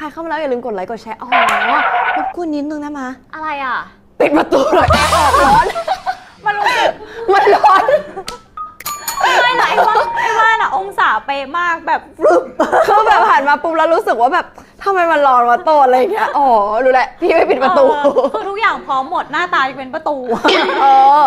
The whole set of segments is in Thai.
ใครเข้ามาแล้วอย่าลืมกดไลค์กดแชร์อ๋อรบกวนนิดนึงได้ไหมอะไรอะ ปิดประตูหน่อยแอร์ออกร้อน มันรู้สึกมันร้อนไม่ละไอ้ว่าไอ้ว่าน่ะองศาเป๊ะมากแบบคือแบบผ่านมาปุ๊บแล้วรู้สึกว่าแบบทำไมมันร้อนวะโตนอะไรอย่างเงี้ยอ๋อรู้แหละพี่ไม่ปิดประตู เออคือทุกอย่างพร้อมหมดหน้าตาจะเป็นประตู เออ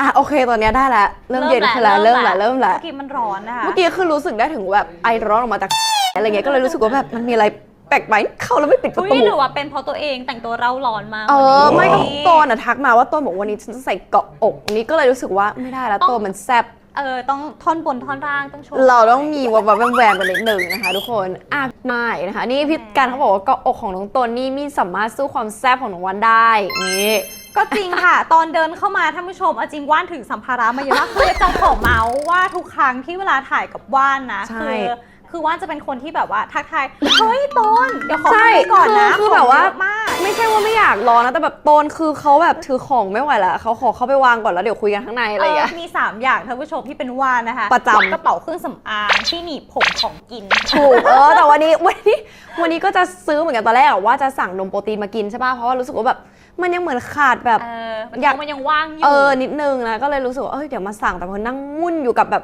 อะโอเคตอนเนี้ยได้แล้วเริ่มเย็นขึ้นแล้วเริ่มแล้วเริ่มแล้ว เมื่อกี้มันร้อนนะคะ เมื่อกี้คือรู้สึกได้ถึงแบบไอร้อนออกมาจาก อะไรเงี้ยก็เลยรู้สึกว่าแบบมันมีอะไร แปลกไปเข้าแล้วไม่ปิดประอุ้ยตูหรือว่าเป็นเพราะตัวเองแต่งตัวเราร้อนมากเออวันไม่นี้ก็โตนอะทักมาว่าโตนบอกวันนี้ฉันจะใส่เกาะอกนี้ก็เลยรู้สึกว่าไม่ได้แล้วโตนมันแซ่บเออต้องท่อนบนท่อนล่างต้องโชว์เราต้องมีวับวับแวมแวมกันนิดหนึ่งนะคะทุกคนอะไม่นะคะนี่พี่การเขาบอกว่าเกาะอกของน้องโตนนี่มีสามารถสู้ความแซ่บของน้องวันได้นี่ก็จริงค่ะ ตอนเดินเข้ามาท่านผู้ชมเอาจริงว่านถือสัมภาระมาเยอะมากคือเจ้าของเมาส์ว่าทุกครั้งที่เวลาถ่ายกับว่านนะใช่คือ คือว่านจะเป็นคนที่แบบว่าทักทาย เฮ้ยต้นเดี๋ยวขอใช่ไปก่อนนะคือคือแบบว่าของเยอะมาก ไม่ใช่ว่าไม่อยากรอนะ แต่แบบโตนคือเขาแบบถือของไม่ไหวแล้วเขาขอเข้าไปวางก่อนแล้วเดี๋ยวคุยกันข้างในอะไรอย่างเงี้ยเออมี 3 อย่างท่านผู้ชมที่เป็นว่านนะคะประจำ กระเป๋าเครื่องสำอางที่หนีบผมของกิน ถูกเออแต่วันนี้วันนี้วันนี้ก็จะซื้อเหมือนกันตอนแรกอะว่าจะสั่งนมโปรตีนมากินใช่ป่ะเพราะว่ารู้สึกว่าแบบมันยังเหมือนขาดแบบ เออมันอยาก มันยังว่างอยู่ เออนิดนึงนะก็เลยรู้สึกว่าเอ้ยเดี๋ยวมาสั่งแต่พอนั่งมุ่นอยู่กับแบบ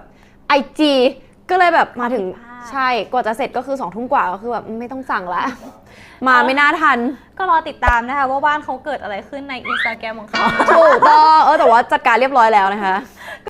ไอจีก็เลยแบบมาถึง ใช่กว่าจะเสร็จก็คือสองทุ่มกว่าก็คือแบบไม่ต้องสั่งละมาไม่น่าทัน ก็รอติดตามนะคะว่าว่านเขาเกิดอะไรขึ้นในอินสตาแกรมของเขา ถูกต้องเออแต่ว่าจัดการเรียบร้อยแล้วนะคะ